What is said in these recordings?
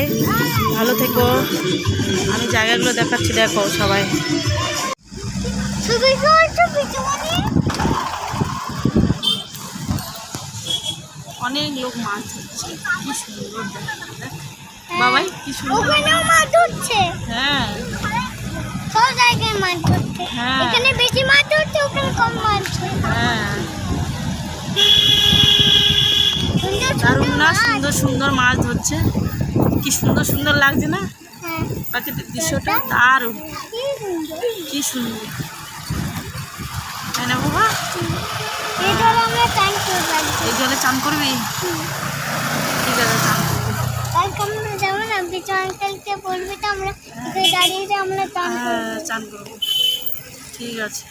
সবাই। ভালো থেকো। আমি জায়গাগুলো দেখাচ্ছি দেখো সবাই। অনেক লোক মাছ ধরছে। কি সুন্দর বাবাই কি সুন্দর মাছ ধরছে। হ্যাঁ। সব জায়গায় মাছ ধরছে। হ্যাঁ। এখানে বেশি মাছ ধরছে ওখানে কম মাছ হ্যাঁ। সুন্দর দারুণ না? সুন্দর সুন্দর মাছ ধরছে। কি সুন্দর সুন্দর লাগছে না? হ্যাঁ। প্রাকৃতিক দৃশ্যটা দারুণ। কি সুন্দর। কি তাই না বাবা? এই জলে চান করবি ঠিক আছে চান করবি। যাব না? বিচু আঙ্কেলকে বলবি তো আমরা দাঁড়িয়ে আমরা হ্যাঁ চান করব। ঠিক আছে।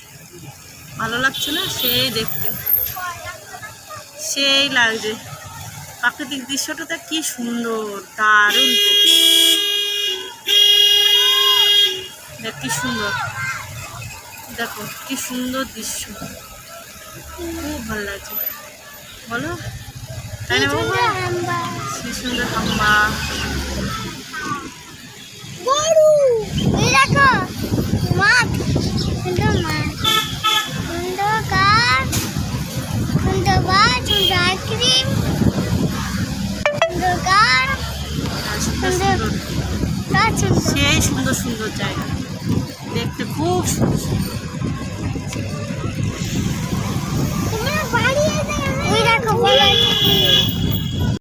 ভালো লাগছে না? সেই দেখতে। সেই লাগছে। প্রাকৃতিক দৃশ্যটা কি সুন্দর দারুণ দেখ কি সুন্দর। দেখো কি সুন্দর দৃশ্য। খুব ভালো লাগছে। বলো। তাই না বাবা? কি সুন্দর হাম্বা গরু এই দেখো মাছ সুন্দর মাছ সুন্দর গাছ সুন্দর গাছ সুন্দর আইসক্রিম সুন্দর গাছ আর সুন্দর সুন্দর গাছ সুন্দর সেই সুন্দর সুন্দর জায়গা। দেখতে খুব সুন্দর। সুন্দর। ওই দেখো বলো